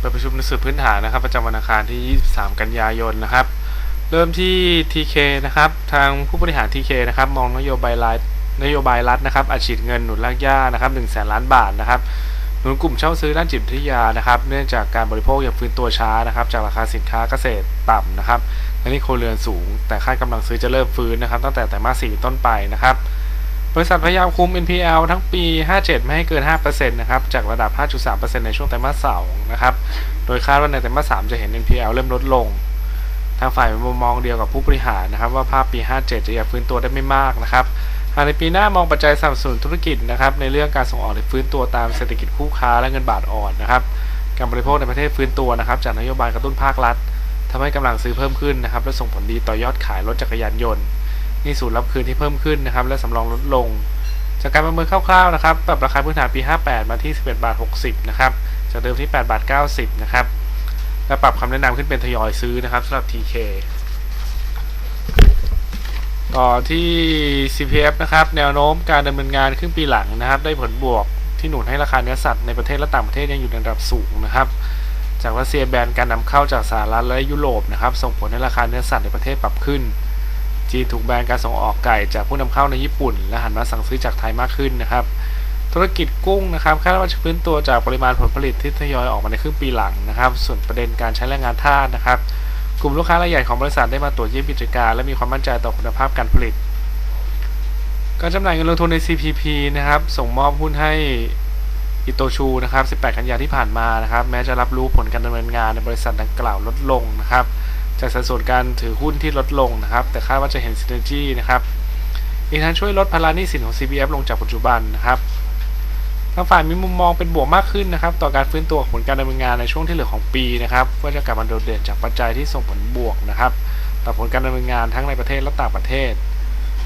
เปิดประชุมในสืบพื้นฐานนะครับ ประจำวันอังคารที่ 23 กันยายนนะครับ เริ่มที่ TK นะครับ ทางผู้บริหาร TK นะครับ มองนโยบายรัฐนโยบายรัฐนะครับอัดฉีดเงินหนุนรากหญ้านะครับ1แสนล้านบาทนะครับหนุนกลุ่มเช่าซื้อด้านจิตวิทยานะครับ เนื่องจากการบริโภคยังฟื้นตัวช้านะครับ จากราคาสินค้าเกษตรต่ำนะครับและนี่โครเรือนสูง แต่ค่ากำลังซื้อจะเริ่มฟื้นนะครับ ตั้งแต่ไตรมาส4ต้นไปนะครับ บริษัทพยายามคุม NPL ทั้งปี 57 ไม่ให้เกิน 5%นะครับ จากระดับ 5.3%ในช่วงไตรมาส2นะครับ โดยคาดว่าในไตรมาส3จะเห็น NPL เริ่มลดลง ทางฝ่ายมุมมองเดียวกับผู้บริหารนะครับ ว่าภาพปี 57 จะยังฟื้นตัวได้ไม่มากนะครับหากในปีหน้ามองปัจจัยสนับสนุนธุรกิจนะครับในเรื่องการส่งออกที่ฟื้นตัวตามเศรษฐกิจคู่ค้าและเงินบาทอ่อนนะครับการบริโภคในประเทศฟื้นตัวนะครับจากนโยบายกระตุ้นภาครัฐทำให้กำลังซื้อเพิ่มขึ้นนะครับและส่งผลดีต่อยอดขายรถจักรยานยนต์ นี่สูนรับคืนที่เพิ่มขึ้นนะครับ และสำรองลดลง จากการประเมินคร่าวๆนะครับปรับราคาพื้นฐานปี 58 มาที่ 11 บาท 60 นะครับจากเดิมที่ 8 บาท 90 นะครับ และปรับคำแนะนำขึ้นเป็นทยอยซื้อนะครับสำหรับ TK ต่อที่ CPF นะครับ แนวโน้มการดำเนินงานครึ่งปีหลังนะครับ ได้ผลบวกที่หนุนให้ราคาเนื้อสัตว์ในประเทศและต่างประเทศยังอยู่ในระดับสูงนะครับ จากรัสเซียแบนการนำเข้าจากสหรัฐและยุโรปนะครับ ส่งผลให้ราคาเนื้อสัตว์ในประเทศปรับขึ้น จีนถูกแบนการส่งออกไก่จากผู้นำเข้าในญี่ปุ่น และหันมาสั่งซื้อจากไทยมากขึ้นนะครับ ธุรกิจกุ้งนะครับคาดว่าจะฟื้นตัวจากปริมาณผลผลิตที่ทยอยออกมาในครึ่งปีหลังนะครับ ส่วนประเด็นการใช้แรงงานทาสนะครับ กลุ่มลูกค้ารายใหญ่ของบริษัทได้มาตรวจเยี่ยมกิจการ และมีความมั่นใจต่อคุณภาพการผลิต การจำหน่ายเงินลงทุนใน CPP นะครับส่งมอบหุ้นให้อิโตชูนะครับ 18 กันยาที่ผ่านมานะครับ แม้จะรับรู้ผลการดำเนินงานในบริษัทดังกล่าวลดลงนะครับ จากสัดส่วนการถือหุ้นที่ลดลงนะครับ แต่คาดว่าจะเห็น synergy นะครับอีกทั้งช่วยลดภาระหนี้สินของ CPF ลงจากปัจจุบันนะครับทางฝ่ายมีมุมมองเป็นบวกมากขึ้นนะครับ ต่อการฟื้นตัวของผลการดำเนินงานในช่วงที่เหลือของปีนะครับว่าจะกลับมาโดดเด่นจากปัจจัยที่ส่งผลบวกนะครับ ต่อผลการดำเนินงานทั้งในประเทศและต่างประเทศ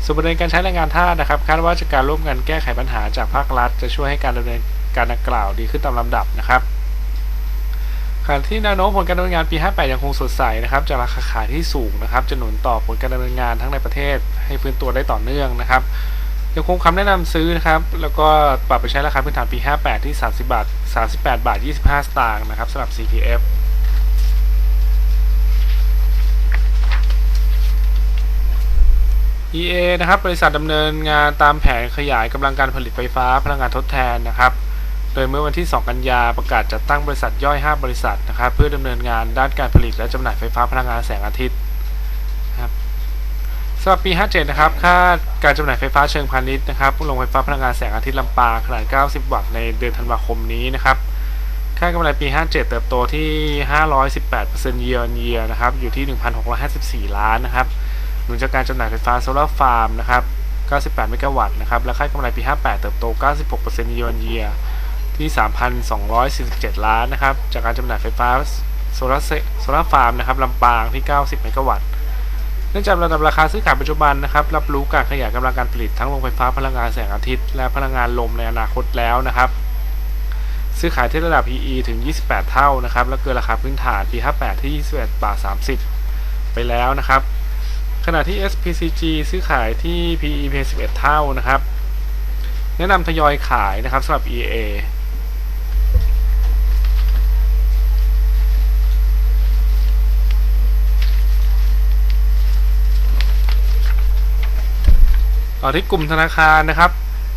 ส่วนประเด็นการใช้แรงงานทาสนะครับ คาดว่าจะการร่วมกันแก้ไขปัญหาจากภาครัฐ จะช่วยให้การดำเนินการดังกล่าวดีขึ้นตามลำดับนะครับ ขณะที่แนวโน้มผลการดำเนินงานปี 58 ยังคงสดใสนะครับจากราคาขายที่สูงนะครับจะหนุนต่อผลการดำเนินงานทั้งในประเทศ ให้ฟื้นตัวได้ต่อเนื่องนะครับยังคงคำแนะนำซื้อนะครับ แล้วก็ปรับไปใช้ราคาพื้นฐานปี 58 ที่ 30 บาท 38 บาท 25 สตางค์นะครับสำหรับ CPF EA นะครับบริษัทดำเนินงานตามแผนขยายกำลังการผลิตไฟฟ้าพลังงานทดแทนนะครับ โดยเมื่อวันที่ 2 กันยาประกาศจัดตั้งบริษัทย่อย 5 บริษัทนะครับเพื่อดำเนินงานด้านการผลิตและจำหน่ายไฟฟ้าพลังงานแสงอาทิตย์นะครับสำหรับปี 57 นะครับคาดการจำหน่ายไฟฟ้าเชิงพาณิชย์นะครับโรงไฟฟ้าพลังงานแสงอาทิตย์ลำปางขนาด 90 วัตต์ในเดือนธันวาคมนี้นะครับคาดกำไรปี 57 เติบโตที่ 518% year on year นะครับอยู่ที่ 1,654 ล้านนะครับหนุนจากการจำหน่ายไฟฟ้าโซลาร์ฟาร์มนะครับ 98 เมกะวัตต์นะครับ และคาดกำไรปี 58 เติบโต 96% year on year ที่ 3,247 ล้านนะครับ จากการจำหน่ายไฟฟ้าโซลาร์โซลาร์ฟาร์มนะครับลำปางที่ 90 เมกะวัตต์เนื่องจากระดับราคาซื้อขายปัจจุบันนะครับ รับรู้การขยายกำลังการผลิตทั้งโรงไฟฟ้าพลังงานแสงอาทิตย์ และพลังงานลมในอนาคตแล้วนะครับ ซื้อขายที่ระดับ PE ถึง 28 เท่านะครับ และเกินราคาพื้นฐานปี 58 ที่ 21 บาท 30 ไปแล้วนะครับ ขณะที่ SPCG ซื้อขายที่ PE เพียง11 เท่านะครับ แนะนำทยอยขายนะครับสำหรับ EA ต่อที่กลุ่มธนาคารนะครับ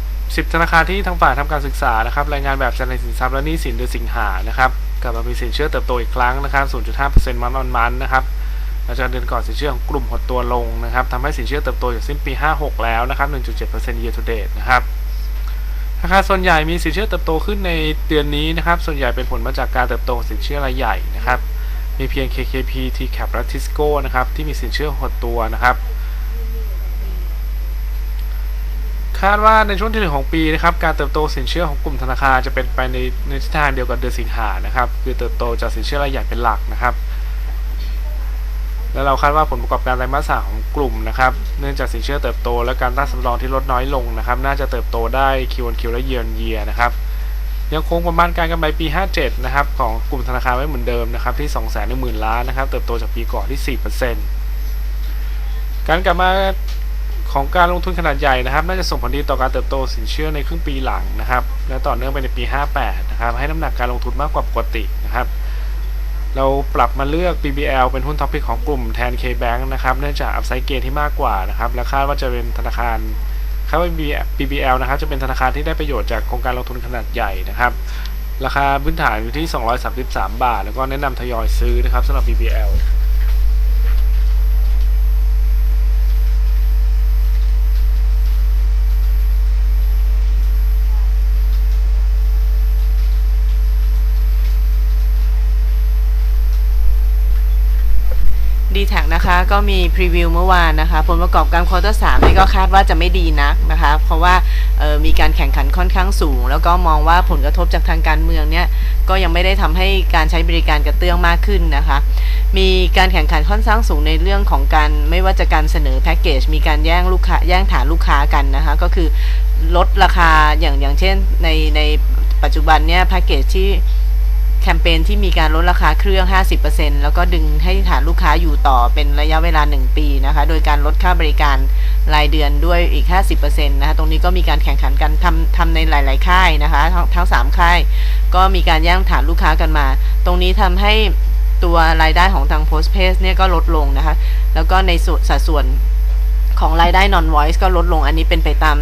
10 ธนาคารที่ทางฝ่ายทำการศึกษานะครับ รายงานแบบจำในสินทรัพย์และหนี้สินเดือนสิงหานะครับกลับมามีสินเชื่อเติบโตอีกครั้งนะครับ 0.5%มันออนมันนะครับหลังจากเดือนก่อนสินเชื่อของกลุ่มหดตัวลงนะครับทำให้สินเชื่อเติบโตจากสิ้นปี 56 แล้วนะครับ 1.7% year to date นะครับธนาคารส่วนใหญ่มีสินเชื่อเติบโตขึ้นในเดือนนี้นะครับ ส่วนใหญ่เป็นผลมาจากการเติบโตของสินเชื่อรายใหญ่นะครับ มีเพียง KKP TCAP และ Tisco นะครับที่มีสินเชื่อหดตัวนะครับ คาดว่าในช่วงที่เหลือของปีนะครับการเติบโตสินเชื่อของกลุ่มธนาคารจะเป็นไปในในทิศทางเดียวกับเดือนสิงหานะครับคือเติบโตจากสินเชื่อรายใหญ่เป็นหลักนะครับ และเราคาดว่าผลประกอบการไตรมาสสามของกลุ่มนะครับเนื่องจากสินเชื่อเติบโต และการตั้งสำรองที่ลดน้อยลงนะครับน่าจะเติบโตได้ Q1Q และ Year on Year นะครับยังคงประมาณการกำไรปี 57 นะครับของกลุ่มธนาคารไว้เหมือนเดิมนะครับที่ 2 1 0 0 0 0 ล้านนะครับเติบโตจากปีก่อนที่ 4%การกลับมา ของการลงทุนขนาดใหญ่นะครับ น่าจะส่งผลดีต่อการเติบโตสินเชื่อในครึ่งปีหลังนะครับ และต่อเนื่องไปในปี 58 นะครับ ให้น้ำหนักการลงทุนมากกว่าปกตินะครับ เราปรับมาเลือก BBL เป็นหุ้นท็อปิกของกลุ่มแทน KBank นะครับ เนื่องจากอัพไซด์เกนที่มากกว่านะครับ และคาดว่าจะเป็นธนาคารคาดว่า BBL นะครับจะเป็นธนาคารที่ได้ประโยชน์จากโครงการลงทุนขนาดใหญ่นะครับ ราคาพื้นฐานอยู่ที่ 233 บาท แล้วก็แนะนำทยอยซื้อนะครับสำหรับ BBL ดีแท็นะคะก็มีพรีวิวเมื่อวานนะคะ ผลประกอบการควอเตอร์สามนี่ก็คาดว่าจะไม่ดีนักนะคะ เพราะว่ามีการแข่งขันค่อนข้างสูง แล้วก็มองว่าผลกระทบจากทางการเมืองเนี่ยก็ยังไม่ได้ทำให้การใช้บริการกระเตื้องมากขึ้นนะคะ มีการแข่งขันค่อนข้างสูงในเรื่องของการไม่ว่าจะการเสนอแพ็กเกจมีการแย่งลูกค้าแย่งฐานลูกค้ากันนะคะ ก็คือลดราคาอย่างอย่างเช่นในในปัจจุบันเนี่ยแพ็กเกจที่ คมเปญที่มีการลดราคาเครื่อง 50%แล้วก็ดึงให้ฐานลูกค้าอยู่ต่อเป็นระยะเวลา 1 ปีนะคะ โดยการลดค่าบริการรายเดือนด้วยอีก 50%นะคะ ตรงนี้ก็มีการแข่งขันกันทำทำในหลาย ๆ ค่ายนะคะ ทั้งทั้ง3ค่าย ก็มีการแย่งฐานลูกค้ากันมา ตรงนี้ทำให้ตัวรายได้ของทาง Post p a c e เนี่ยก็ลดลงนะคะ แล้วก็ในส่วนสัดส่วนของรายได้ non voice ก็ลดลง อันนี้เป็นไปตาม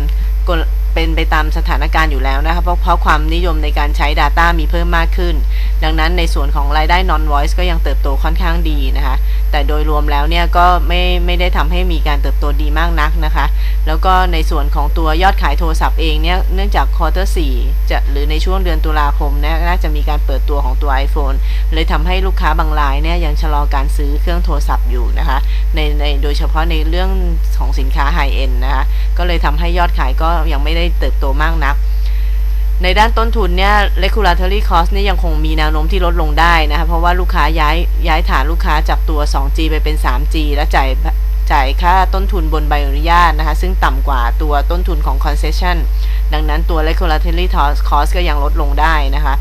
กล เป็นไปตามสถานการณ์อยู่แล้วนะคะเพราะเพราะความนิยมในการใช้ Data มีเพิ่มมากขึ้น ดังนั้นในส่วนของรายได้ non voice ก็ยังเติบโตค่อนข้างดีนะคะ แต่โดยรวมแล้วเนี่ยก็ไม่ไม่ได้ทำให้มีการเติบโตดีมากนักนะคะ แล้วก็ในส่วนของตัวยอดขายโทรศัพท์เองเนี่ยเนื่องจากควอเตอร์4จะหรือในช่วงเดือนตุลาคมเนี่ยน่าจะมีการเปิดตัวของตัว iPhone เลยทำให้ลูกค้าบางรายเนี่ยยังชะลอการซื้อเครื่องโทรศัพท์อยู่นะคะในในโดยเฉพาะในเรื่องของสินค้าไฮเอ็นนะคะก็เลยทำให้ยอดขายก็ยังไม่ได้เติบโตมากนัก ในด้านต้นทุนเนี่ย regulatory cost นี่ยยังคงมีแนวโน้มที่ลดลงได้นะคะเพราะว่าลูกค้าย้ายย้ายฐานลูกค้าจากตัว 2G ไปเป็น 3G และจ่ายจ่ายค่าต้นทุนบนใบอนุญาตนะคะ ซึ่งต่ำกว่าตัวต้นทุนของ concession ดังนั้นตัว regulatory cost ก็ยังลดลงได้นะคะ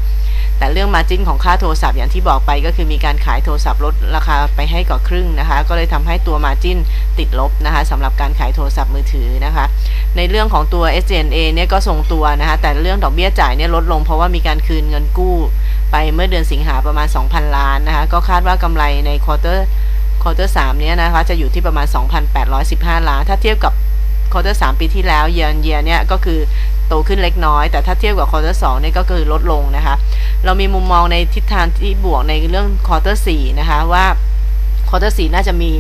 แต่เรื่อง margin ของค่าโทรศัพท์อย่างที่บอกไปก็คือมีการขายโทรศัพท์ลดราคาไปให้กว่าครึ่งนะคะ ก็เลยทำให้ตัว margin ติดลบนะคะสำหรับการขายโทรศัพท์มือถือนะคะ ในเรื่องของตัว s n a เนี่ยก็ทรงตัวนะคะแต่เรื่องดอกเบี้ยจ่ายเนี่ยลดลงเพราะว่ามีการคืนเงินกู้ ไปเมื่อเดือนสิงหาประมาณ 2,000 ล้านนะคะก็คาดว่ากำไรในควอเตอร์ควอเตอร์สเนี้ยนะคะจะอยู่ที่ประมาณ 2,815 ล้าน ถ้าเทียบกับควอเตอร์สปีที่แล้วเยียนเยียเนี่ยก็คือ โตขึ้นเล็กน้อย แต่ถ้าเทียบกับควอเตอร์สเนี่ก็คือลดลงนะคะ เรามีมุมมองในทิศทางที่บวกในเรื่องควอเตอร์สนะคะว่าควอเตอร์สน่าจะมี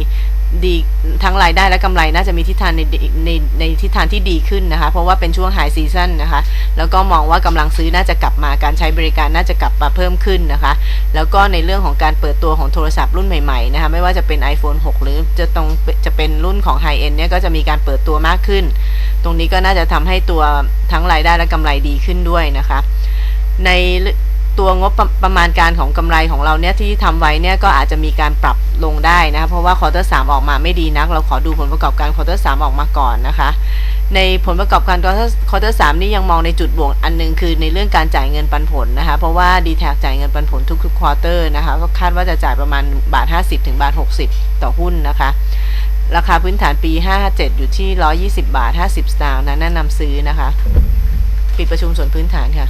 ดีทั้งรายได้และกำไรน่าจะมีทิศทางในในในทิศทางที่ดีขึ้นนะคะ เพราะว่าเป็นช่วงไฮซีซันนะคะ แล้วก็มองว่ากำลังซื้อน่าจะกลับมาการใช้บริการน่าจะกลับมาเพิ่มขึ้นนะคะ แล้วก็ในเรื่องของการเปิดตัวของโทรศัพท์รุ่นใหม่ๆนะคะไม่ว่าจะเป็น iPhone 6 หรือจะต้องจะเป็นรุ่นของไฮเอ็นเนี่ยก็จะมีการเปิดตัวมากขึ้น ตรงนี้ก็น่าจะทำให้ตัวทั้งรายได้และกำไรดีขึ้นด้วยนะคะ ใน ตัวงบประประมาณการของกำไรของเราเนี่ยที่ทำไว้เนี่ยก็อาจจะมีการปรับลงได้นะคะเพราะว่าควอเตอร์สออกมาไม่ดีนัก เราขอดูผลประกอบการควอเตอร์สออกมาก่อนนะคะ ในผลประกอบการควอเตอร์เตอร์สนี่ยังมองในจุดบวกอันหนึงคือในเรื่องการจ่ายเงินปันผลนะคะเพราะว่า d t แทจ่ายเงินปันผลทุกๆควอเตอร์นะคะก็คาดว่าจะจ่ายประมาณบาท 50 ถึงบาท 60 ต่อหุ้นนะคะราคาพื้นฐานปี 57 อยู่ที่ 120 บาท 50 สตางค์นะแนะนำซื้อนะคะ ปิดประชุมส่วนพื้นฐานค่ะ